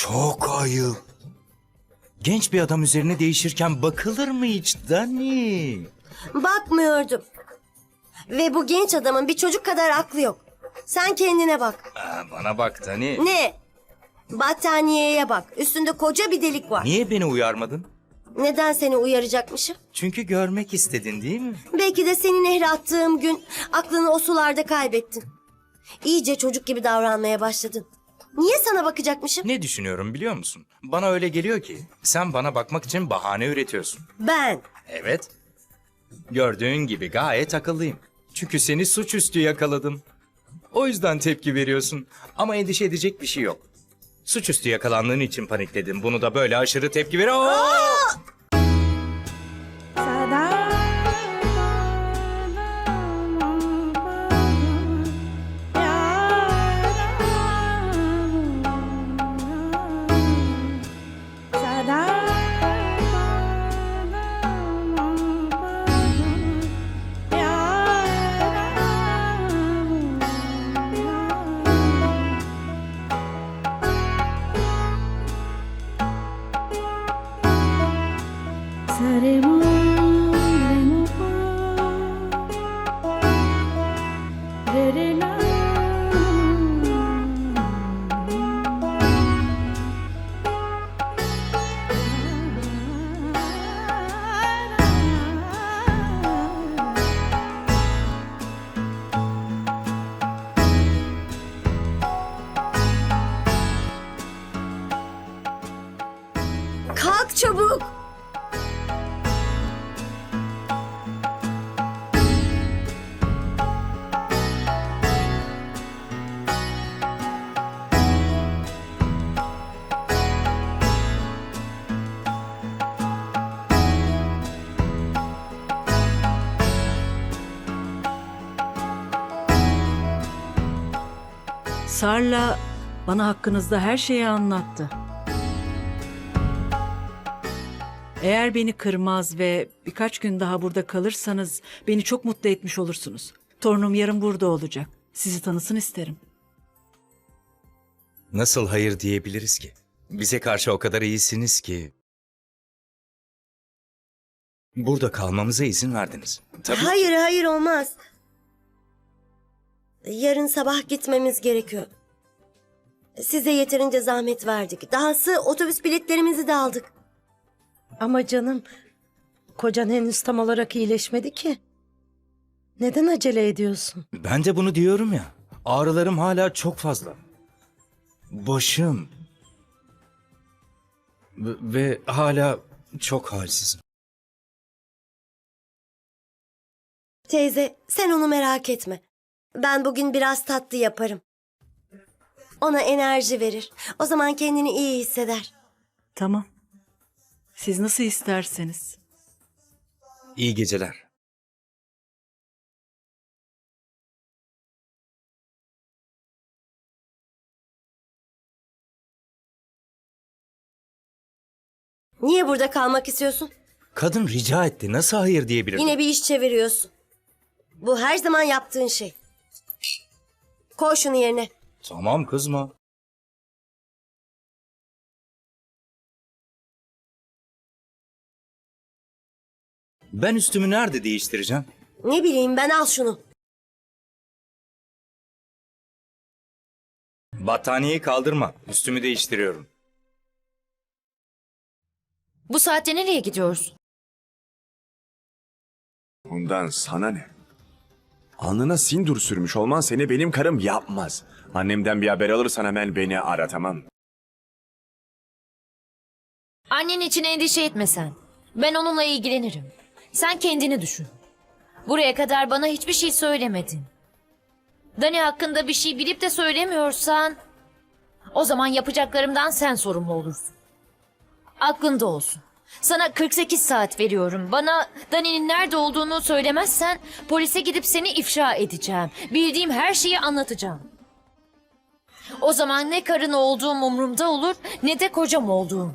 Çok ayıp. Genç bir adam üzerine değişirken bakılır mı hiç Dani? Bakmıyordum. Ve bu genç adamın bir çocuk kadar aklı yok. Sen kendine bak. Aa, bana bak Dani. Ne? Battaniyeye bak. Üstünde koca bir delik var. Niye beni uyarmadın? Neden seni uyaracakmışım? Çünkü görmek istedin değil mi? Belki de seni nehre attığım gün aklını o sularda kaybettin. İyice çocuk gibi davranmaya başladın. Niye sana bakacakmışım? Ne düşünüyorum biliyor musun? Bana öyle geliyor ki sen bana bakmak için bahane üretiyorsun. Ben. Evet. Gördüğün gibi gayet akıllıyım. Çünkü seni suçüstü yakaladım. O yüzden tepki veriyorsun. Ama endişe edecek bir şey yok. Suçüstü yakalandığın için panikledim. Bunu da böyle aşırı tepki ver. Oo! Kalk çabuk. Sarla bana hakkınızda her şeyi anlattı. Eğer beni kırmaz ve birkaç gün daha burada kalırsanız beni çok mutlu etmiş olursunuz. Torunum yarın burada olacak. Sizi tanısın isterim. Nasıl hayır diyebiliriz ki? Bize karşı o kadar iyisiniz ki. Burada kalmamıza izin verdiniz. Tabii. Hayır hayır olmaz. Yarın sabah gitmemiz gerekiyor. Size yeterince zahmet verdik. Dahası otobüs biletlerimizi de aldık. Ama canım, kocan henüz tam olarak iyileşmedi ki. Neden acele ediyorsun? Ben de bunu diyorum ya. Ağrılarım hala çok fazla. Başım. Ve, ve hala çok halsizim. Teyze sen onu merak etme. Ben bugün biraz tatlı yaparım. Ona enerji verir. O zaman kendini iyi hisseder. Tamam. Siz nasıl isterseniz. İyi geceler. Niye burada kalmak istiyorsun? Kadın rica etti. Nasıl hayır diyebilirim? Yine bir iş çeviriyorsun. Bu her zaman yaptığın şey. Koy şunu yerine. Tamam kızma. Ben üstümü nerede değiştireceğim? Ne bileyim ben al şunu. Battaniyeyi kaldırma. Üstümü değiştiriyorum. Bu saatte nereye gidiyoruz? Ondan sana ne? Alnına sindur sürmüş olman seni benim karım yapmaz. Annemden bir haber alırsan hemen beni ara tamam. Annen için endişe etme sen. Ben onunla ilgilenirim. Sen kendini düşün. Buraya kadar bana hiçbir şey söylemedin. Dani hakkında bir şey bilip de söylemiyorsan... O zaman yapacaklarımdan sen sorumlu olursun. Aklında olsun. Sana 48 saat veriyorum. Bana Dani'nin nerede olduğunu söylemezsen polise gidip seni ifşa edeceğim. Bildiğim her şeyi anlatacağım. O zaman ne karın olduğum umurumda olur ne de kocam olduğum.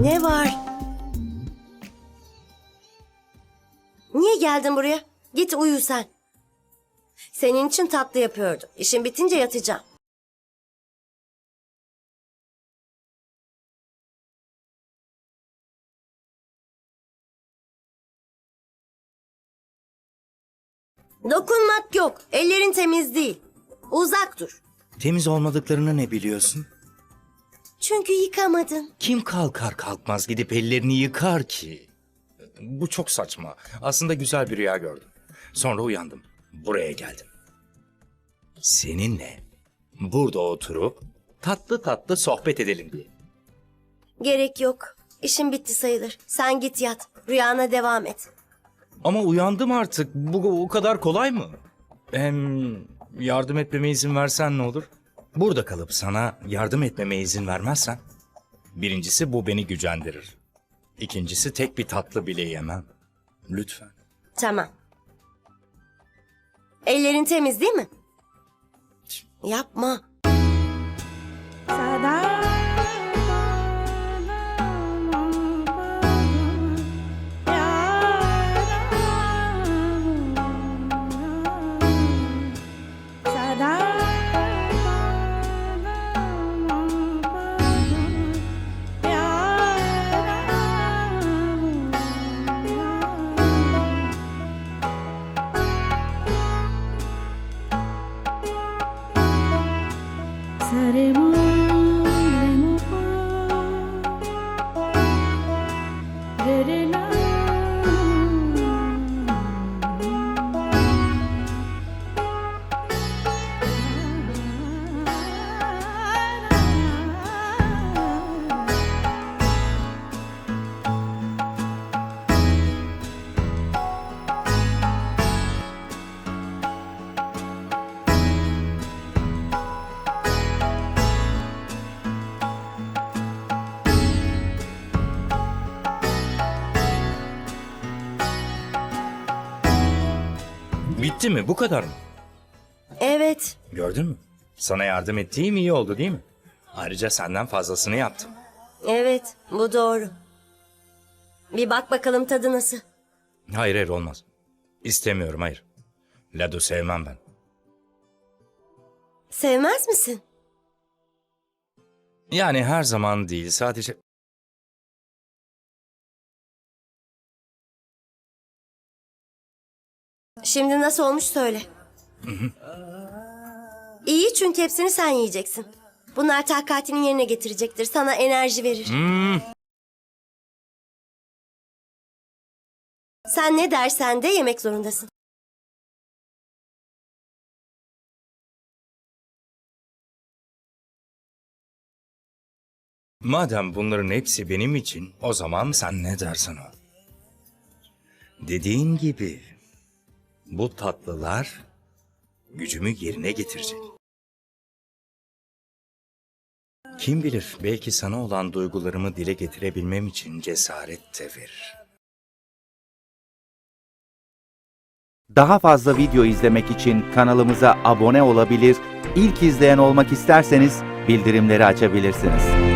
Ne var? Niye geldin buraya? Git uyu sen. Senin için tatlı yapıyordum. İşin bitince yatacağım. Dokunmak yok. Ellerin temiz değil. Uzak dur. Temiz olmadıklarını ne biliyorsun? Çünkü yıkamadın. Kim kalkar kalkmaz gidip ellerini yıkar ki? Bu çok saçma. Aslında güzel bir rüya gördüm. Sonra uyandım. Buraya geldim. Seninle burada oturup tatlı tatlı sohbet edelim diye. Gerek yok. İşin bitti sayılır. Sen git yat. Rüyana devam et. Ama uyandım artık. Bu o kadar kolay mı? Hem yardım etmeme izin versen ne olur? Burada kalıp sana yardım etmeme izin vermezsen birincisi bu beni gücendirir. İkincisi tek bir tatlı bile yemem. Lütfen. Tamam. Ellerin temiz değil mi? Yapma. রে মা Bitti mi? Bu kadar mı? Evet. Gördün mü? Sana yardım ettiğim iyi oldu değil mi? Ayrıca senden fazlasını yaptım. Evet. Bu doğru. Bir bak bakalım tadı nasıl. Hayır hayır olmaz. İstemiyorum hayır. Lado sevmem ben. Sevmez misin? Yani her zaman değil sadece... Şimdi nasıl olmuş söyle. İyi çünkü hepsini sen yiyeceksin. Bunlar takatinin yerine getirecektir. Sana enerji verir. Sen ne dersen de yemek zorundasın. madem bunların hepsi benim için o zaman sen ne dersen o. Dediğin gibi bu tatlılar gücümü yerine getirecek. Kim bilir belki sana olan duygularımı dile getirebilmem için cesaret de verir. Daha fazla video izlemek için kanalımıza abone olabilir, ilk izleyen olmak isterseniz bildirimleri açabilirsiniz.